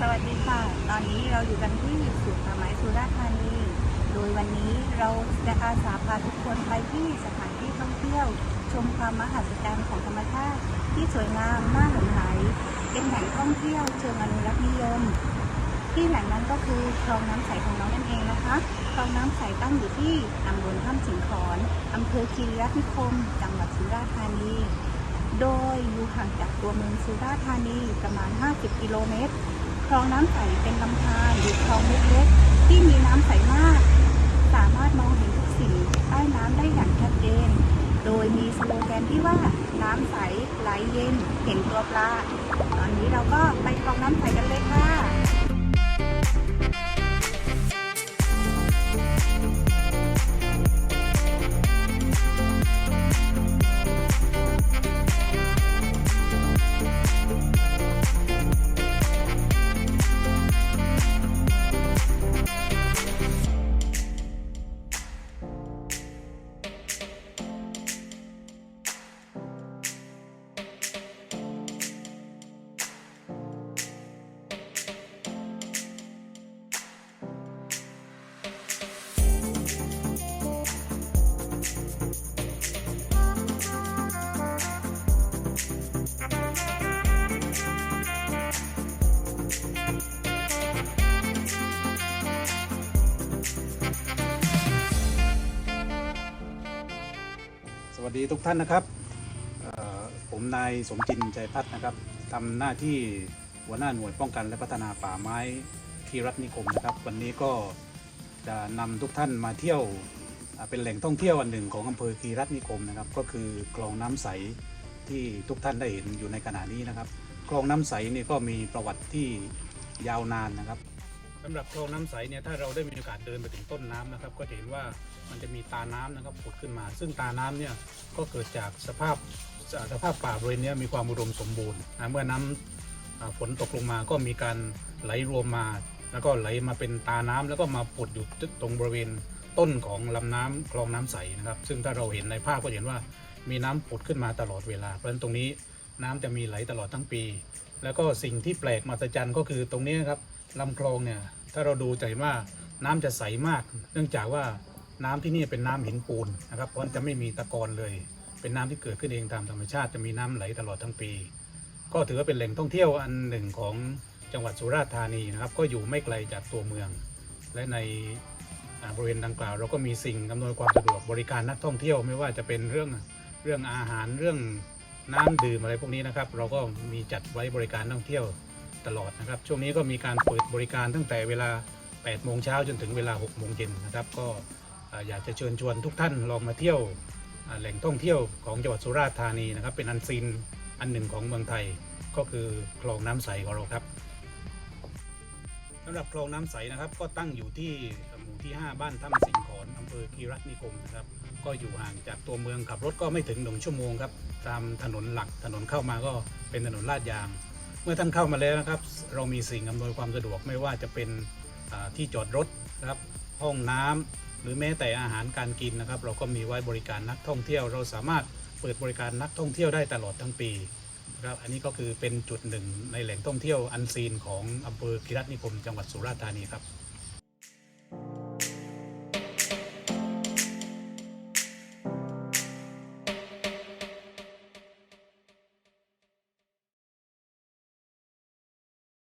สวัสดีค่ะ ตอนนี้เราอยู่กันที่ศูนย์ป่าไม้สุราษฎร์ธานี โดยวันนี้เราจะอาสาพาทุกคนไปที่สถานที่ท่องเที่ยว ชมความมหัศจรรย์ของธรรมชาติที่สวยงามน่าหลงไหลเป็นแหล่งท่องเที่ยวเชิงอนุรักษ์นิยม ที่แหล่งนั้นก็คือคลองน้ำใสของเรานั่นเองนะคะคลองน้ำใสตั้งอยู่ที่ตำบลถ้ำสิงขอนอำเภอคีรีรัตนิคม จังหวัดสุราษฎร์ธานี โดยอยู่ห่างจากตัวเมืองสุราษฎร์ธานีประมาณ 50 กิโลเมตร คลองน้ำใสเป็นลำธารหรือคลองเล็กๆ ที่มีน้ำใสมาก สามารถมองเห็นทุกสิ่งใต้น้ำได้อย่างชัดเจน โดยมีสโลแกนที่ว่าน้ำใสไหลเย็นเห็นตัวปลา ตอนนี้เราก็ไปคลองน้ำใสกันเลยค่ะ วัสดีทุกท่านนะครับ ผมนายสมจินใจพัฒน์นะครับทำหน้าที่หัวหน้าหน่วยป้องกันและพัฒนาป่าไม้ที่รัฐนิคมนะครับ วันนี้ก็จะนำทุกท่านมาเที่ยวเป็นแหล่งท่องเที่ยวอันหนึ่งของอำเภอคีรัตนิคมนะครับ ก็คือคลองน้ำใสที่ทุกท่านได้เห็นอยู่ในขณะนี้นะครับ คลองน้ำใสนี่ก็มีประวัติที่ยาวนานนะครับ สำหรับคลองน้ำใสเนี่ยถ้าเราได้มีโอกาสเดินไปถึงต้นน้ำนะครับ ก็จะเห็นว่ามันจะมีตาน้ำนะครับผุดขึ้นมา ซึ่งตาน้ำเนี่ยก็เกิดจากสภาพสภาพป่าบริเวณนี้มีความอุดมสมบูรณ์นะเมื่อน้ำอ่าฝนตกลงมาก็มีการไหลรวมมา แล้วก็ไหลมาเป็นตาน้ำแล้วก็มาผุดอยู่ตรงบริเวณต้นของลำน้ำคลองน้ำใสนะครับ ซึ่งถ้าเราเห็นในภาพก็เห็นว่ามีน้ำผุดขึ้นมาตลอดเวลา เพราะฉะนั้นตรงนี้น้ำจะมีไหลตลอดทั้งปี แล้วก็สิ่งที่แปลกมหัศจรรย์ก็คือตรงนี้ครับ ลำคลองเนี่ยถ้าเราดูจะเห็นว่าน้ำจะใสมาก เนื่องจากว่าน้ำที่นี่เป็นน้ำหินปูนนะครับเพราะจะไม่มีตะกอนเลย เป็นน้ำที่เกิดขึ้นเองตามธรรมชาติจะมีน้ำไหลตลอดทั้งปี ก็ถือว่าเป็นแหล่งท่องเที่ยวอันหนึ่งของจังหวัดสุราษฎร์ธานีนะครับ ก็อยู่ไม่ไกลจากตัวเมือง และในบริเวณดังกล่าว เราก็มีสิ่งอำนวยความสะดวกบริการนักท่องเที่ยวไม่ว่าจะเป็นเรื่องเรื่องอาหารเรื่องน้ำดื่มอะไรพวกนี้นะครับ เราก็มีจัดไว้บริการนักท่องเที่ยว ตลอดนะครับ ช่วงนี้ก็มีการเปิดบริการตั้งแต่เวลา 8 โมงเช้าจนถึงเวลา 6 โมงเย็นนะครับ ก็อยากจะเชิญชวนทุกท่านลองมาเที่ยวแหล่งท่องเที่ยวของจังหวัดสุราษฎร์ธานีนะครับ เป็นอันซีนอันหนึ่งของเมืองไทยก็คือคลองน้ำใสของเราครับสำหรับคลองน้ำใสนะครับ ก็ตั้งอยู่ที่หมู่ที่ 5 บ้านถ้ำสิงขอนอำเภอคีรัตนิคมนะครับ ก็อยู่ห่างจากตัวเมืองขับรถก็ไม่ถึงหนึ่งชั่วโมงครับ ตามถนนหลักถนนเข้ามาก็เป็นถนนลาดยาง มื่อท่านเข้ามาแล้วนะครับ เรามีสิ่งอำนวยความสะดวกไม่ว่าจะเป็นที่จอดรถนะครับห้องน้ำหรือแม้แต่อาหารการกินนะครับ เราก็มีไว้บริการนักท่องเที่ยว เราสามารถเปิดบริการนักท่องเที่ยวได้ตลอดทั้งปีครับอันนี้ก็คือเป็นจุดหนึ่งในแหล่งท่องเที่ยวอันซีนของอำเภอกิรัตนิคมจังหวัดสุราษฎร์ธานีครับ